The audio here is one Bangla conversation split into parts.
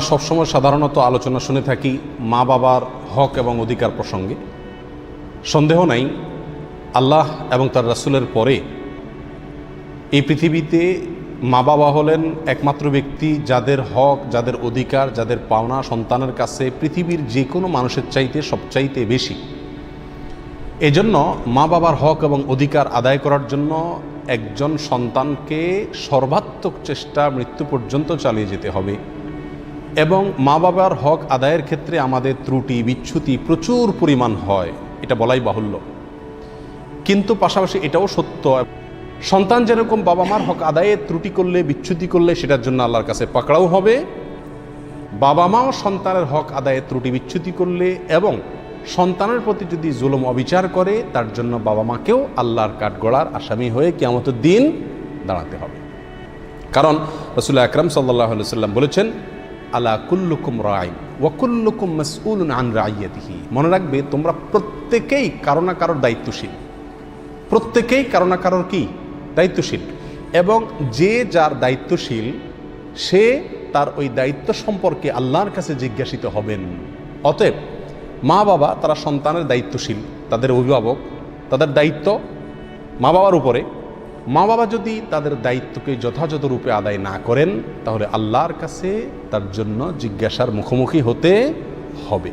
সবসময় সাধারণত আলোচনা শুনে থাকি মা বাবার হক এবং অধিকার প্রসঙ্গে। সন্দেহ নাই, আল্লাহ এবং তার রাসুলের পরে এই পৃথিবীতে মা বাবা হলেন একমাত্র ব্যক্তি যাদের হক, যাদের অধিকার, যাদের পাওনা সন্তানের কাছে পৃথিবীর যে কোনো মানুষের চাইতে সবচাইতে বেশি। এজন্য মা বাবার হক এবং অধিকার আদায় করার জন্য একজন সন্তানকে সর্বাত্মক চেষ্টা মৃত্যু পর্যন্ত চালিয়ে যেতে হবে। এবং মা বাবার হক আদায়ের ক্ষেত্রে আমাদের ত্রুটি বিচ্যুতি প্রচুর পরিমাণ হয়। এটা বলাই বাহুল্য। কিন্তু পাশাপাশি এটাও সত্য। সন্তান যেরকম বাবা মার হক আদায়ে ত্রুটি করলে বিচ্যুতি করলে, সেটার জন্য আল্লাহর কাছে পাকড়াও হবে। বাবা মাও সন্তানের হক আদায়ে ত্রুটি বিচ্যুতি করলে এবং সন্তানের প্রতি যদি জুলুম, অবিচার করে, তার জন্য বাবা মাকেও আল্লাহর কাঠগড়ার আসামি হয়ে কেমতের দিন দাঁড়াতে হবে। কারণ রসুল্লাহ আকরাম সাল্লাহ সাল্লাম বলেছেন আলা কুল্লুকুম রায় ওয়াকুল্লুকুম মসউল আন রাইয়াতিহি। মনে রাখবে, তোমরা প্রত্যেকেই কারও না কারোর দায়িত্বশীল। প্রত্যেকেই কারও না কারোর কি? দায়িত্বশীল। এবং যে যার দায়িত্বশীল, সে তার ওই দায়িত্ব সম্পর্কে আল্লাহর কাছে জিজ্ঞাসিত হবেন। অতএব, মা বাবা তারা সন্তানের দায়িত্বশীল, তাদের অভিভাবক, তাদের দায়িত্ব মা বাবার উপরে। মা বাবা যদি তাদের দায়িত্বকে যথাযথ রূপে আদায় না করেন, তাহলে আল্লাহর কাছে তার জন্য জিজ্ঞাসার মুখোমুখি হতে হবে।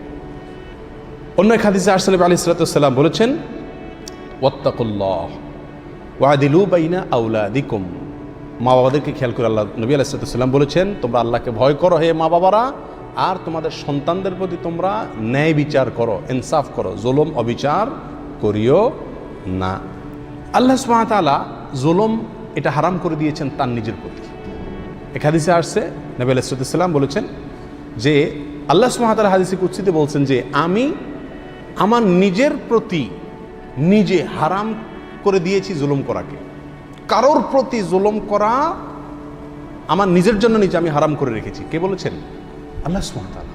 অন্য এক হাদিসে আরসালাম আলী সালাতাম বলেছেন, ওয়াত্তাকুল্লাহ ওয়াদিলু বাইনা আউলাদিকুম মা বাবাদেরকে খেয়াল করে আল্লাহ নবী আলাইসালাম বলেছেন, তোমরা আল্লাহকে ভয় করো হে মা বাবারা আর তোমাদের সন্তানদের প্রতি তোমরা ন্যায় বিচার করো, ইনসাফ করো, জুলম, অবিচার করিও না। আল্লাহ সুবাহতালা জুলম এটা হারাম করে দিয়েছেন তার নিজের প্রতি। এক হাদিসে আসছে, নবী আলাইসালাম বলেছেন যে, আল্লাহ সুবাহতালা হাদিসে কুচ্ছিতে বলছেন যে, আমি আমার নিজের প্রতি নিজে হারাম করে দিয়েছি জুলুম করাকে। কারোর প্রতি জুলুম করা আমার নিজের জন্য নিজে আমি হারাম করে রেখেছি। কে বলেছেন? আল্লাহ সুহাতালা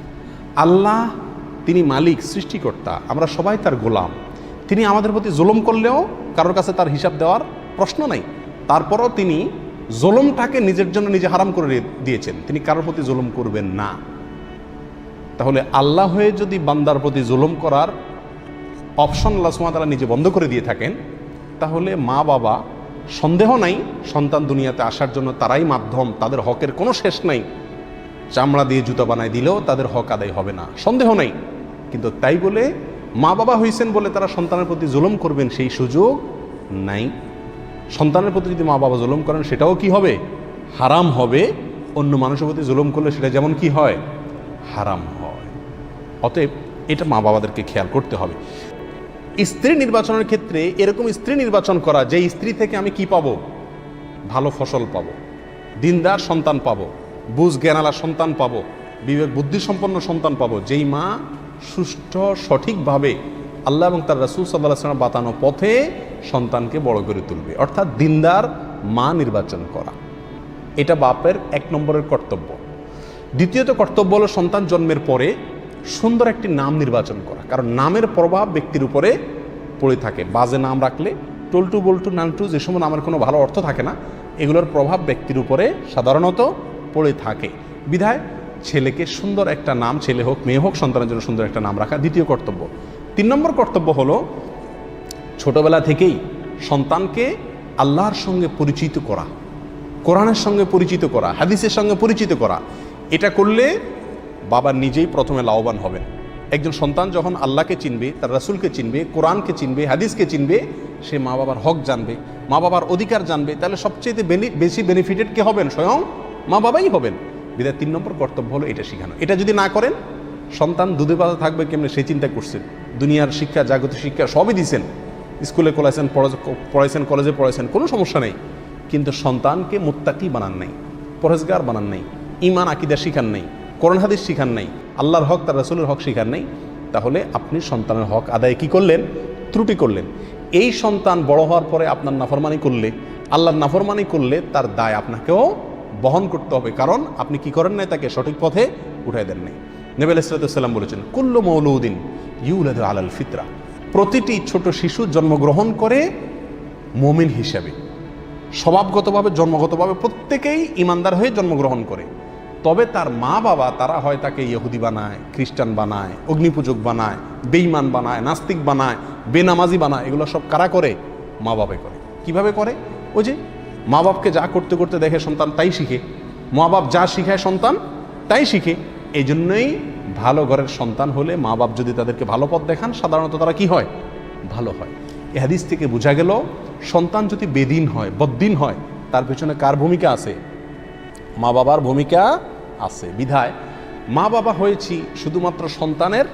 আল্লাহ তিনি মালিক, সৃষ্টিকর্তা, আমরা সবাই তার গোলাম। তিনি আমাদের প্রতি জুলুম করলেও কারোর কাছে তার হিসাব দেওয়ার প্রশ্ন নাই। তারপরও তিনি জুলুমটাকে নিজের জন্য নিজে হারাম করে দিয়েছেন। তিনি কারোর প্রতি জুলুম করবেন না। তাহলে আল্লাহ হয়ে যদি বান্দার প্রতি জুলুম করার অপশন আল্লাহ সুমাতারা নিজে বন্ধ করে দিয়ে থাকেন, তাহলে মা বাবা সন্দেহ নাই, সন্তান দুনিয়াতে আসার জন্য তারাই মাধ্যম, তাদের হকের কোনো শেষ নাই। চামড়া দিয়ে জুতো বানায় দিলেও তাদের হক আদায় হবে না। সন্দেহ নাই। কিন্তু তাই বলে মা বাবা হয়েছেন বলে তারা সন্তানের প্রতি জুলুম করবেন সেই সুযোগ নাই। সন্তানের প্রতি যদি মা বাবা জুলুম করেন, সেটাও কি হবে? হারাম হবে। অন্য মানুষের প্রতি জুলুম করলে সেটা যেমন কি হয়? হারাম হয়। অতএব এটা মা বাবাদেরকে খেয়াল করতে হবে। স্ত্রী নির্বাচনের ক্ষেত্রে এরকম স্ত্রী নির্বাচন করা, যে স্ত্রী থেকে আমি কি পাবো? ভালো ফসল পাবো। দিনদার সন্তান পাবো। বুঝ জ্ঞানালা সন্তান পাবো। বিবেক বুদ্ধিসম্পন্ন সন্তান পাবো। যেই মা সুষ্ঠু, সঠিকভাবে আল্লাহ এবং তার রাসুল সাল্লাহ সাল্লাম বাতানো পথে সন্তানকে বড় করে তুলবে। অর্থাৎ দিনদার মা নির্বাচন করা। এটা বাপের এক নম্বরের কর্তব্য। দ্বিতীয়ত কর্তব্য হলো সন্তান জন্মের পরে সুন্দর একটি নাম নির্বাচন করা। কারণ নামের প্রভাব ব্যক্তির উপরে পড়ে থাকে। বাজে নাম রাখলে টল্টু বল্টু নান্টু যে সময় নামের কোনো ভালো অর্থ থাকে না, এগুলোর প্রভাব ব্যক্তির উপরে সাধারণত পড়ে থাকে। বিধায় ছেলেকে সুন্দর একটা নাম, ছেলে হোক, মেয়ে হোক, সন্তানের জন্য সুন্দর একটা নাম রাখা দ্বিতীয় কর্তব্য। তিন নম্বর কর্তব্য হলো ছোটবেলা থেকেই সন্তানকে আল্লাহর সঙ্গে পরিচিত করা, কোরআনের সঙ্গে পরিচিত করা, হাদিসের সঙ্গে পরিচিত করা। এটা করলে বাবা নিজেই প্রথমে লাভবান হবেন। একজন সন্তান যখন আল্লাহকে চিনবে, তার রাসুলকে চিনবে, কোরআনকে চিনবে, হাদিসকে চিনবে, সে মা বাবার হক জানবে, মা বাবার অধিকার জানবে, তাহলে সবচেয়ে বেশি বেনিফিটেড কে হবেন? স্বয়ং মা বাবাই হবেন। বিদায় তিন নম্বর কর্তব্য হলো এটা শেখানো। এটা যদি না করেন, সন্তান দুধে পাতা থাকবে, কেমনি সেই চিন্তা করছেন দুনিয়ার শিক্ষা, জাগতিক শিক্ষা সবই দিছেন। স্কুলে করাইছেন পড়াইছেন কলেজে পড়াইছেন, কোনো সমস্যা নেই। কিন্তু সন্তানকে মুত্তাকি বানান নাই পরেজগার বানান নাই ইমান আকিদা শিখান নাই, কোরআন, হাদিস শিখান নাই, আল্লাহর হক, তার রসুলের হক শিখান নাই, তাহলে আপনি সন্তানের হক আদায় কি করলেন? ত্রুটি করলেন। এই সন্তান বড় হওয়ার পরে আপনার নাফরমানি করলে, আল্লাহর নাফরমানি করলে তার দায় আপনাকেও বহন করতে হবে। কারণ আপনি কি করেন নাই তাকে সঠিক পথে উঠাই দেন নাই। নেবেল ইসলাতাম বলেছেন, কুল্ল মৌলউদ্দিন ইউলাদ আলাল ফিতরা। প্রতিটি ছোট শিশু জন্মগ্রহণ করে মমিন হিসাবে। স্বভাবগতভাবে, জন্মগতভাবে প্রত্যেকেই ইমানদার হয়ে জন্মগ্রহণ করে। তবে তার মা বাবা, তারা হয় তাকে ইহুদি বানায়, খ্রিস্টান বানায়, অগ্নিপূজক বানায় বেইমান বানায়, নাস্তিক বানায়, বেনামাজি বানায়, এগুলো সব কারা করে? মা বাবা করে। কীভাবে করে? ওই যে মা বাপকে যা করতে করতে দেখে সন্তান তাই শিখে। মা বাপ যা শিখায় সন্তান তাই শিখে। এই জন্যই ভালো ঘরের সন্তান হলে মা বাপ যদি তাদেরকে ভালো পথ দেখান, সাধারণত তারা কি হয়? ভালো হয়। এ হাদিস থেকে বোঝা গেল, সন্তান যদি বেদিন হয়, বদ্দিন হয়, তার পেছনে কার ভূমিকা আছে? মা বাবার ভূমিকা আছে। বিধায়, মা বাবা হয়েছি শুধুমাত্র সন্তানের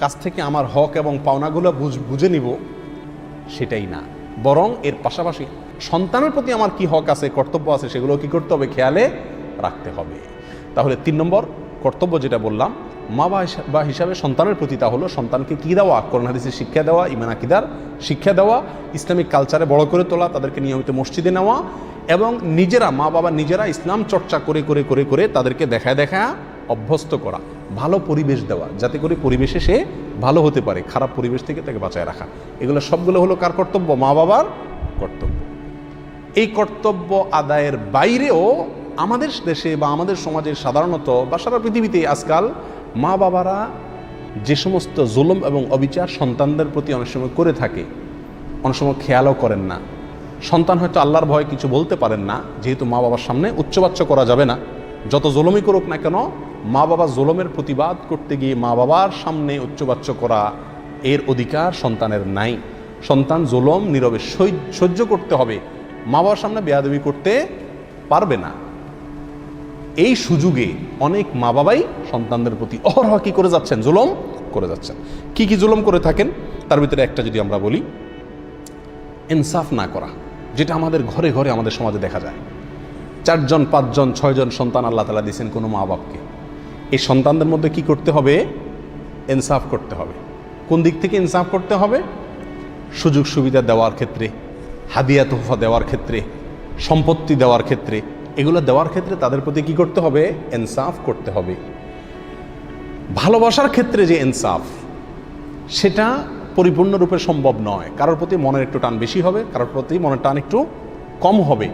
কাছ থেকে আমার হক এবং পাওনাগুলো বুঝ- নিব, সেটাই না। বরং এর পাশাপাশি সন্তানের প্রতি আমার কি হক আছে, কর্তব্য আছে, সেগুলো কি করতে হবে? খেয়ালে রাখতে হবে। তাহলে তিন নম্বর কর্তব্য যেটা বললাম মা বা হিসাবে সন্তানের প্রতি তা হলো সন্তানকে কী দেওয়া? করোনা হাদিসের শিক্ষা দেওয়া ইমান আকিদার শিক্ষা দেওয়া, ইসলামিক কালচারে বড় করে তোলা, তাদেরকে নিয়মিত মসজিদে নেওয়া এবং নিজেরা, মা বাবা নিজেরা ইসলাম চর্চা করে করে করে করে তাদেরকে দেখায় দেখা অভ্যস্ত করা, ভালো পরিবেশ দেওয়া, যাতে করে পরিবেশে সে ভালো হতে পারে, খারাপ পরিবেশ থেকে তাকে বাঁচায় রাখা। এগুলো সবগুলো হলো কার কর্তব্য? মা বাবার কর্তব্য। এই কর্তব্য আদায়ের বাইরেও আমাদের দেশে বা আমাদের সমাজে সাধারণত বা সারা পৃথিবীতে আজকাল মা বাবারা যে সমস্ত জুলুম এবং অবিচার সন্তানদের প্রতি অনেক সময় করে থাকে, অনেক সময় খেয়ালও করেন না। সন্তান হয়তো আল্লাহর ভয়ে কিছু বলতে পারেন না, যেহেতু মা বাবার সামনে উচ্চবাচ্য করা যাবে না। যত জুলুমই করুক না কেন, মা বাবা জুলুমের প্রতিবাদ করতে গিয়ে মা বাবার সামনে উচ্চবাচ্য করা, এর অধিকার সন্তানের নাই। সন্তান জুলম, নীরবে সহ্য- করতে হবে। মা বাবার সামনে বেয়াদবি করতে পারবে না। এই সুযোগে অনেক মা বাবাই সন্তানদের প্রতি অহরহ কি করে যাচ্ছেন? জুলম করে যাচ্ছেন। কি কি জুলম করে থাকেন? তার ভিতরে একটা যদি আমরা বলি, ইনসাফ না করা, যেটা আমাদের ঘরে ঘরে আমাদের সমাজে দেখা যায়। চারজন, পাঁচজন, ছয়জন সন্তান আল্লাহ তালা দিয়েছেন কোনো মা বাপকে এই সন্তানদের মধ্যে কি করতে হবে? ইনসাফ করতে হবে। কোন দিক থেকে ইনসাফ করতে হবে? সুযোগ সুবিধা দেওয়ার ক্ষেত্রে হাদিয়া তোহফা দেওয়ার ক্ষেত্রে, সম্পত্তি দেওয়ার ক্ষেত্রে এগুলো দেওয়ার ক্ষেত্রে তাদের প্রতি কি করতে হবে? ইনসাফ করতে হবে। ভালোবাসার ক্ষেত্রে যে ইনসাফ, সেটা পরিপূর্ণরূপে সম্ভব নয়। কারোর প্রতি মনের একটু টান বেশি হবে, কারোর প্রতি মনের টান একটু কম হবে।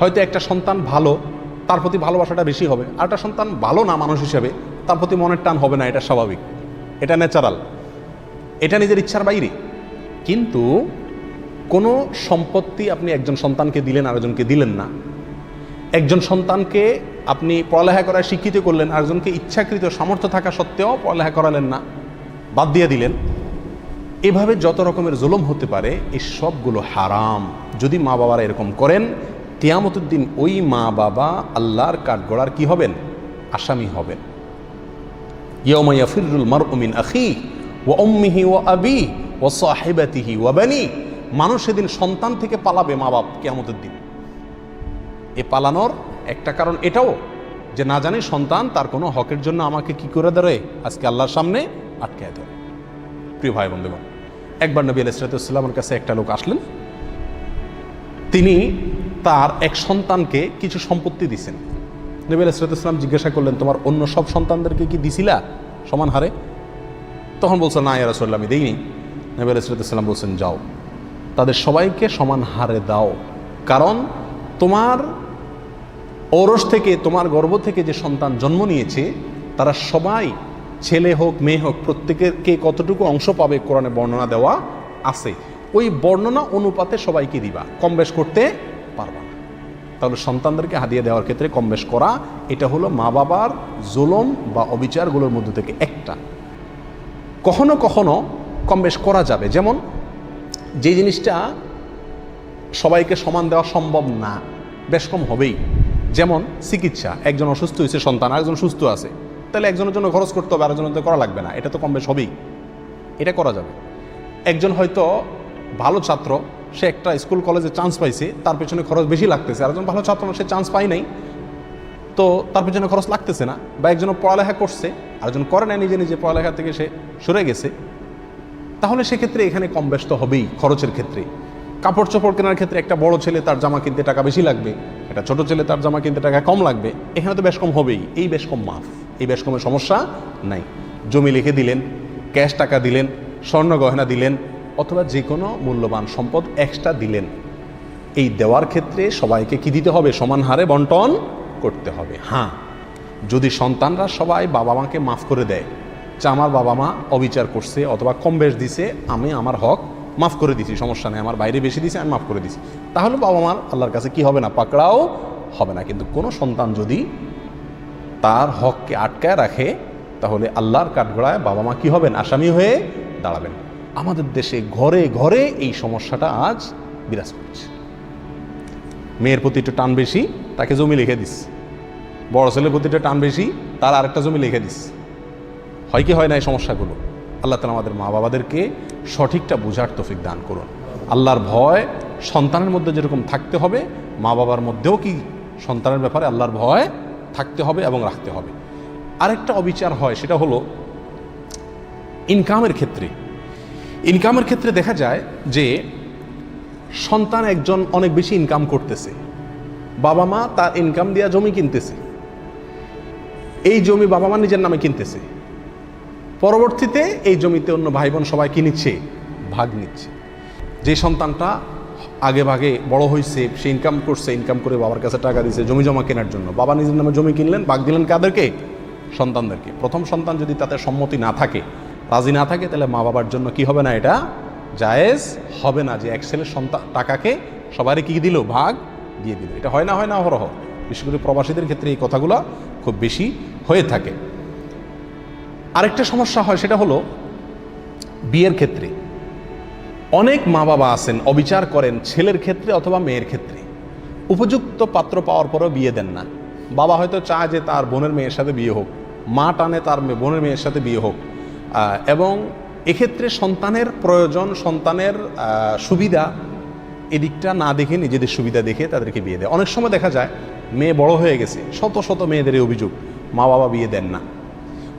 হয়তো একটা সন্তান ভালো, তার প্রতি ভালোবাসাটা বেশি হবে। আর একটা সন্তান ভালো না মানুষ হিসেবে, তার প্রতি মনের টান হবে না, এটা স্বাভাবিক। এটা ন্যাচারাল এটা নিজের ইচ্ছার বাইরে। কিন্তু কোনো সম্পত্তি আপনি একজন সন্তানকে দিলেন, আরেকজনকে দিলেন না। একজন সন্তানকে আপনি পড়ালেখা করায় শিক্ষিত করলেন, আরেকজনকে ইচ্ছাকৃত সামর্থ্য থাকা সত্ত্বেও পড়ালেখা করালেন না, বাদ দিয়ে দিলেন। এভাবে যত রকমের জুলুম হতে পারে এই সবগুলো হারাম। যদি মা বাবারা এরকম করেন তিয়ামতুদ্দিন ওই মা বাবা আল্লাহর কাঠগড়ার কি হবেন? আসামি হবেন। ইয়াফিরুল মারউমিন আখি ও উম্মিহি ও আবি ও সাহেবাতিহি ও বানি। মানুষ সেদিন সন্তান থেকে পালাবে মা বাপ কেয়ামতের দিন। এ পালানোর একটা কারণ এটাও যে না জানি সন্তান তার কোনো হকের জন্য আমাকে কি করে ধরে? আজকে আল্লাহর সামনে আটকে ধরে। প্রিয় ভাই বন্ধুগণ, একবার নবী আলাইসালামের কাছে একটা লোক আসলেন। তিনি তার এক সন্তানকে কিছু সম্পত্তি দিছেন। নবী আলাইসালাম জিজ্ঞাসা করলেন, তোমার অন্য সব সন্তানদেরকে কি দিছিলা? সমান হারে। তখন বলছে, না ইয়ারসল্লাম আমি দিইনি। নবী আলাইসালাম বলছেন, যাও, তাদের সবাইকে সমান হারে দাও। কারণ তোমার ঔরস থেকে, তোমার গর্ভ থেকে যে সন্তান জন্ম নিয়েছে, তারা সবাই ছেলে হোক, মেয়ে হোক প্রত্যেকের কে কতটুকু অংশ পাবে কোরআনে বর্ণনা দেওয়া আছে। ওই বর্ণনা অনুপাতে সবাইকে দিবা। কম বেশ করতে পারবা না। তাহলে সন্তানদেরকে হাদিয়ে দেওয়ার ক্ষেত্রে কম বেশ করা, এটা হলো মা বাবার জুলম বা অবিচারগুলোর মধ্যে থেকে একটা। কখনো কখনো কম বেশ করা যাবে। যেমন, যে জিনিসটা সবাইকে সমান দেওয়া সম্ভব না, বেশ কম হবেই। যেমন চিকিৎসা, একজন অসুস্থ হয়েছে, সন্তান, আরেকজন সুস্থ আছে। তাহলে একজনের জন্য খরচ করতে হবে, আরেকজনের জন্য করা লাগবে না। এটা তো কম বেশ হবেই। এটা করা যাবে। একজন হয়তো ভালো ছাত্র, সে একটা স্কুল, কলেজে চান্স পাইছে, তার পেছনে খরচ বেশি লাগতেছে। আরেকজন ভালো ছাত্র সে চান্স পাই নাই। তো তার পেছনে খরচ লাগতেছে না। বা একজন পড়ালেখা করছে, আরেকজন করে না নিজে নিজে পড়ালেখা থেকে সে সরে গেছে। তাহলে সেক্ষেত্রে এখানে কম ব্যস্ত হবেই, খরচের ক্ষেত্রে। কাপড় চোপড় কেনার ক্ষেত্রে একটা বড় ছেলে তার জামা কিনতে টাকা বেশি লাগবে, একটা ছোট ছেলে তার জামা কিনতে টাকা কম লাগবে। এখানে তো বেশ কম হবেই, এই বেশ কম মাফ, এই বেশ কমের সমস্যা নাই। জমি লিখে দিলেন, ক্যাশ টাকা দিলেন, স্বর্ণ গহনা দিলেন, অথবা যে কোনো মূল্যবান সম্পদ এক্সট্রা দিলেন। এই দেওয়ার ক্ষেত্রে সবাইকে কি দিতে হবে? সমান হারে বন্টন করতে হবে। হ্যাঁ যদি সন্তানরা সবাই বাবা মাকে মাফ করে দেয়, যে আমার বাবা মা অবিচার করছে অথবা কম বেশ দিছে, আমি আমার হক মাফ করে দিছি, সমস্যা নেই, আমার বাইরে বেশি দিছে, আমি মাফ করে দিছি। তাহলে বাবা মার আল্লাহর কাছে কি হবে না? পাকড়াও হবে না। কিন্তু কোনো সন্তান যদি তার হককে আটকায় রাখে, তাহলে আল্লাহর কাঠগড়ায় বাবা মা কি হবেন? আসামি হয়ে দাঁড়াবেন। আমাদের দেশে ঘরে ঘরে এই সমস্যাটা আজ বিরাজ করছে। মেয়ের প্রতি একটু টান বেশি, তাকে জমি লিখে দিস। বড় ছেলের প্রতি টান বেশি, তার আরেকটা জমি লিখে দিস। হয় কি হয় না এই সমস্যাগুলো? আল্লাহ তালা আমাদের মা বাবাদেরকে সঠিকটা বোঝার তফিক দান করুন। আল্লাহর ভয় সন্তানের মধ্যে যেরকম থাকতে হবে মা বাবার মধ্যেও কি সন্তানের ব্যাপারে আল্লাহর ভয় থাকতে হবে এবং রাখতে হবে। আরেকটা অবিচার হয়, সেটা হলো ইনকামের ক্ষেত্রে। ইনকামের ক্ষেত্রে দেখা যায় যে সন্তান একজন অনেক বেশি ইনকাম করতেছে। বাবা মা তার ইনকাম দিয়া জমি কিনতেছে। এই জমি বাবা মা নিজের নামে কিনতেছে। পরবর্তীতে এই জমিতে অন্য ভাই বোন সবাই কি নিচ্ছে? ভাগ নিচ্ছে। যে সন্তানটা আগে ভাগে বড় হয়েছে সে ইনকাম করছে ইনকাম করে বাবার কাছে টাকা দিছে, জমি জমা কেনার জন্য। বাবা নিজের নামে জমি কিনলেন, ভাগ দিলেন কাদেরকে? সন্তানদেরকে। প্রথম সন্তান যদি তাতে সম্মতি না থাকে, রাজি না থাকে, তাহলে মা বাবার জন্য কি হবে না এটা? জায়েজ হবে না যে এক ছেলের সন্তান টাকাকে সবারই কি দিল? ভাগ দিয়ে দিল। এটা হয় না হয় না, অহরহ। বিশেষ করে প্রবাসীদের ক্ষেত্রে এই কথাগুলো খুব বেশি হয়ে থাকে। আরেকটা সমস্যা হয়, সেটা হলো বিয়ের ক্ষেত্রে। অনেক মা বাবা আছেন, অবিচার করেন ছেলের ক্ষেত্রে অথবা মেয়ের ক্ষেত্রে। উপযুক্ত পাত্র পাওয়ার পরেও বিয়ে দেন না। বাবা হয়তো চায় যে তার বোনের মেয়ের সাথে বিয়ে হোক, মা টানে তার বোনের মেয়ের সাথে বিয়ে হোক। এবং এক্ষেত্রে সন্তানের প্রয়োজন, সন্তানের সুবিধা এদিকটা না দেখে, নিজেদের সুবিধা দেখে তাদেরকে বিয়ে দেয়। অনেক সময় দেখা যায়, মেয়ে বড় হয়ে গেছে, শত শত মেয়েদের অভিযোগ মা বাবা বিয়ে দেন না।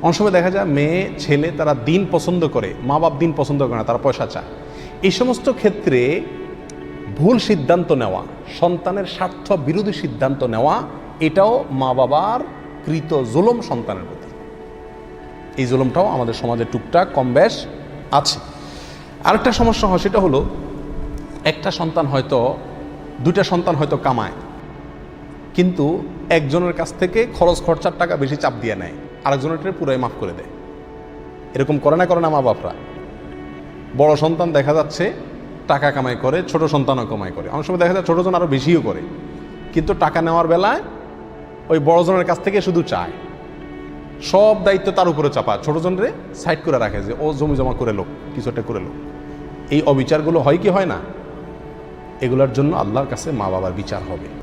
অনেক সময় দেখা যায় মেয়ে, ছেলে তারা দিন পছন্দ করে, মা বাপ দিন পছন্দ করে না, তারা পয়সা চায়। এই সমস্ত ক্ষেত্রে ভুল সিদ্ধান্ত নেওয়া, সন্তানের স্বার্থ বিরোধী সিদ্ধান্ত নেওয়া, এটাও মা বাবার কৃত জুলম সন্তানের প্রতি। এই জুলমটাও আমাদের সমাজে টুকটাক, কম বেশ আছে। আরেকটা সমস্যা হয়, সেটা হলো একটা সন্তান হয়তো, দুইটা সন্তান হয়তো কামায়, কিন্তু একজনের কাছ থেকে খরচ খরচার টাকা বেশি চাপ দিয়ে নেয়। আরেকজনের পুরাই মাফ করে দেয়। এরকম করে না করে না মা বাপরা বড় সন্তান দেখা যাচ্ছে, টাকা কামাই করে, ছোট সন্তানও কামাই করে। অনেক সময় দেখা যায় ছোটজন আরও বেশিও করে। কিন্তু টাকা নেওয়ার বেলায় ওই বড়জনের কাছ থেকে শুধু চায়। সব দায়িত্ব তার উপরে চাপা। ছোটজনরে সাইড করে রাখে যে, ও জমি জমা করে লোক, কিছু একটা করে লোক। এই অবিচারগুলো হয় কি হয় না? এগুলোর জন্য আল্লাহর কাছে মা বাবার বিচার হবে।